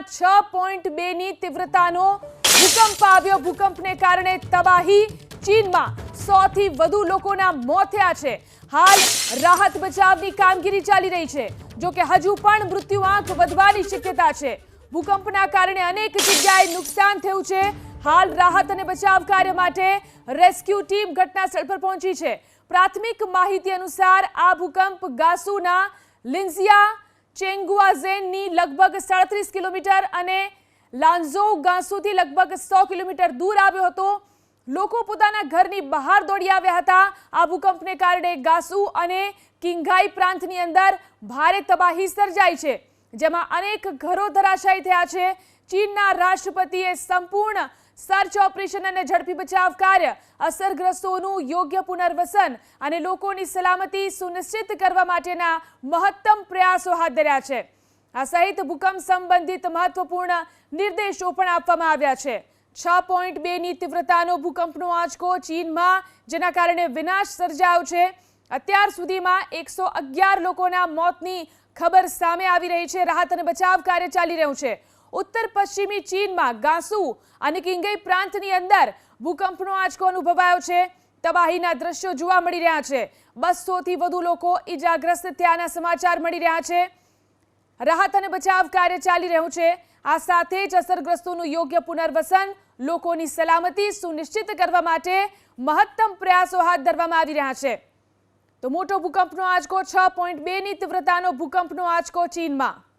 ચીનમાં છ પોઈન્ટ બેની તીવ્રતાનો ભૂકંપ આવ્યો. ભૂકંપને કારણે તબાહી. ચીનમાં સોથી વધુ લોકોના મોત છે. હાલ રાહત બચાવની કામગીરી ચાલી રહી છે. જો હજુ પણ મૃત્યુઆંક વધવાની શક્યતા છે. ભૂકંપના કારણે અનેક જગ્યાએ નુકસાન થયું છે. હાલ રાહત અને બચાવ કાર્ય માટે રેસ્ક્યુ ટીમ ઘટના સ્થળ પર પહોંચી છે. પ્રાથમિક માહિતી અનુસાર આ ભૂકંપ ગાસુના લિન્ઝિયા ચેંગુઆઝેનની લગભગ સાડત્રીસ કિલોમીટર અને લાંઝો ગાંસુથી લગભગ સો કિલોમીટર દૂર આવ્યો હતો. લોકો પોતાના ઘરની બહાર દોડી આવ્યા હતા. આ ભૂકંપને કારણે ગાસુ અને કિંગાઈ પ્રાંતની અંદર ભારે તબાહી સર્જાઈ છે, જેમાં અનેક ઘરો ધરાશાયી થયા છે. ચીનના રાષ્ટ્રપતિએ સંપૂર્ણ સર્ચ ઓપરેશન અને ઝડપી બચાવ કાર્ય અસરગ્રસ્તોનું યોગ્ય પુનર્વસન અને લોકોની સલામતી સુનિશ્ચિત કરવા માટેના મહત્તમ પ્રયાસો હાથ ધર્યા છે. આ સહિત ભૂકંપ સંબંધિત મહત્વપૂર્ણ નિર્દેશો પણ આપવામાં આવ્યા છે. છ પોઈન્ટ બેની તીવ્રતાનો ભૂકંપનો આંચકો ચીનમાં, જેના કારણે વિનાશ સર્જાયો છે. અત્યાર સુધીમાં એકસો અગિયાર લોકોના મોતની ખબર સામે આવી રહી છે. રાહત અને બચાવ કાર્ય ચાલી રહ્યું છે. ઉત્તર પશ્ચિમી ચીનમાં ગાસુ અને કિંગઈ પ્રાંતની અંદર ભૂકંપનો આંચકો અનુભવાયો છે. તબાહીના દ્રશ્યો જોવા મળી રહ્યા છે. બસોથી વધુ લોકો ઈજાગ્રસ્ત થયાના સમાચાર મળી રહ્યા છે. રાહત અને બચાવ કાર્ય ચાલી રહ્યું છે. આ સાથે જ અસરગ્રસ્તોનું યોગ્ય પુનર્વસન, લોકોની સલામતી સુનિશ્ચિત કરવા માટે મહત્તમ પ્રયાસો હાથ ધરવામાં આવી રહ્યા છે. તો મોટો ભૂકંપનો આંચકો છ પોઈન્ટ બેની તીવ્રતાનો ભૂકંપનો આંચકો ચીનમાં.